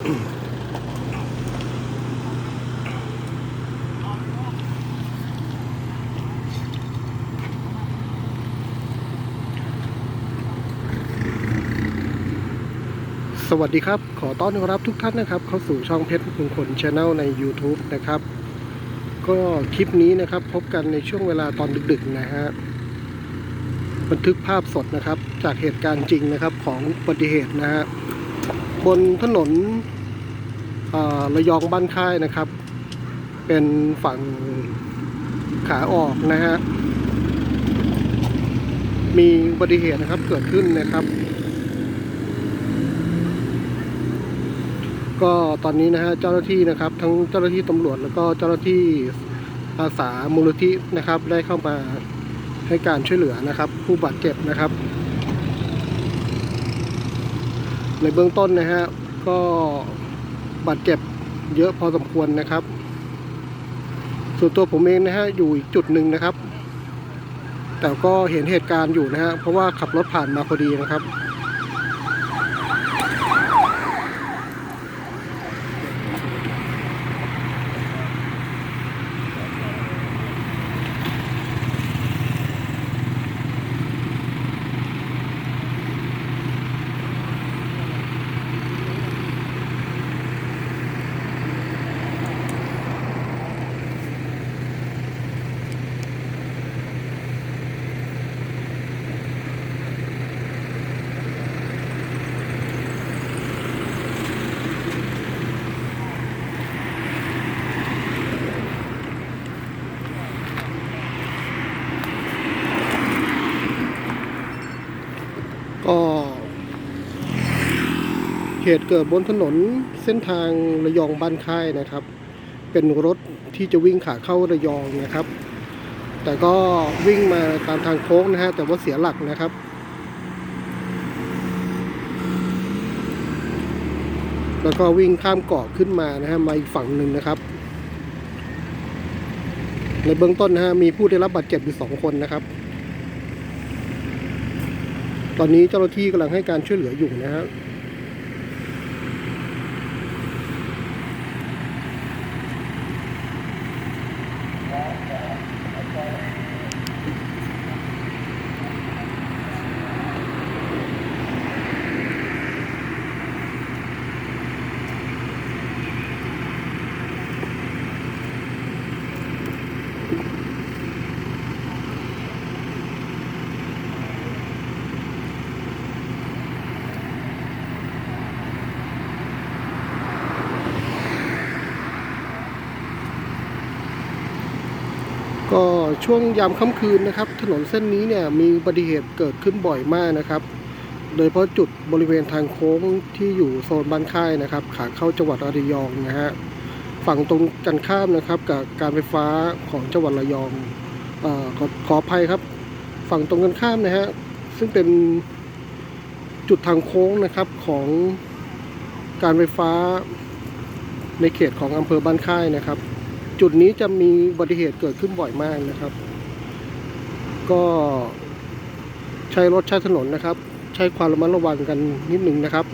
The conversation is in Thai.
สวัสดีครับ ขอต้อนรับทุกท่านนะครับ เข้าสู่ช่องเพชรมงคลชาแนลใน YouTube นะครับ ก็คลิปนี้นะครับ พบกันในช่วงเวลาตอนดึกๆนะฮะบันทึกภาพสดนะครับ จากเหตุการณ์จริงนะครับของอุบัติเหตุนะฮะ บนถนนระยองบ้านค่ายนะครับ เป็นฝั่งขาออกนะฮะ มีอุบัติเหตุนะครับเกิดขึ้นนะครับ ก็ตอนนี้นะฮะเจ้าหน้าที่นะครับ ทั้งเจ้าหน้าที่ตำรวจแล้วก็เจ้าหน้าที่อาสามูลนิธินะครับ ได้เข้ามาให้การช่วยเหลือนะครับ ผู้บาดเจ็บนะครับ ในเบื้องต้นนะฮะก็บาดเจ็บเยอะพอสมควรนะครับ ส่วนตัวผมเองนะฮะอยู่อีกจุดหนึ่งนะครับ แต่ก็เห็นเหตุการณ์อยู่นะฮะเพราะว่าขับรถผ่านมาพอดีนะครับ ก็ เหตุเกิดบนถนนเส้นทางระยองบ้านค่ายนะครับ เป็นรถที่จะวิ่งขาเข้าระยองนะครับ แต่ก็วิ่งมาตามทางโค้งนะฮะแต่ว่าเสียหลักนะครับ แล้วก็วิ่งข้ามเกาะขึ้นมานะฮะมาอีกฝั่งหนึ่งนะครับ ในเบื้องต้นนะฮะมีผู้ได้รับบาดเจ็บอยู่สองคนนะครับตอนนี้เจ้าหน้าที่กำลังให้การช่วยเหลืออยู่นะฮะ ก็ช่วงยามค่ำคืนนะครับ ถนนเส้นนี้เนี่ยมีอุบัติเหตุเกิดขึ้นบ่อยมากนะครับ โดยเฉพาะจุดบริเวณทางโค้งที่อยู่โซนบ้านค่ายนะครับ ขาเข้าจังหวัดระยองนะฮะฝั่งตรงกันข้ามนะครับกับการไฟฟ้าของจังหวัดระยองออขอขออภัยครับ ฝั่งตรงกันข้ามนะฮะซึ่งเป็นจุดทางโค้งนะครับของการไฟฟ้าในเขตของอำเภอบ้านค่ายนะครับ จุดนี้จะมีอุบัติเหตุเกิดขึ้นบ่อยมากนะครับ ก็ใช้รถใช้ถนนนะครับ ใช้ความระมัดระวังกันนิดหนึ่งนะครับ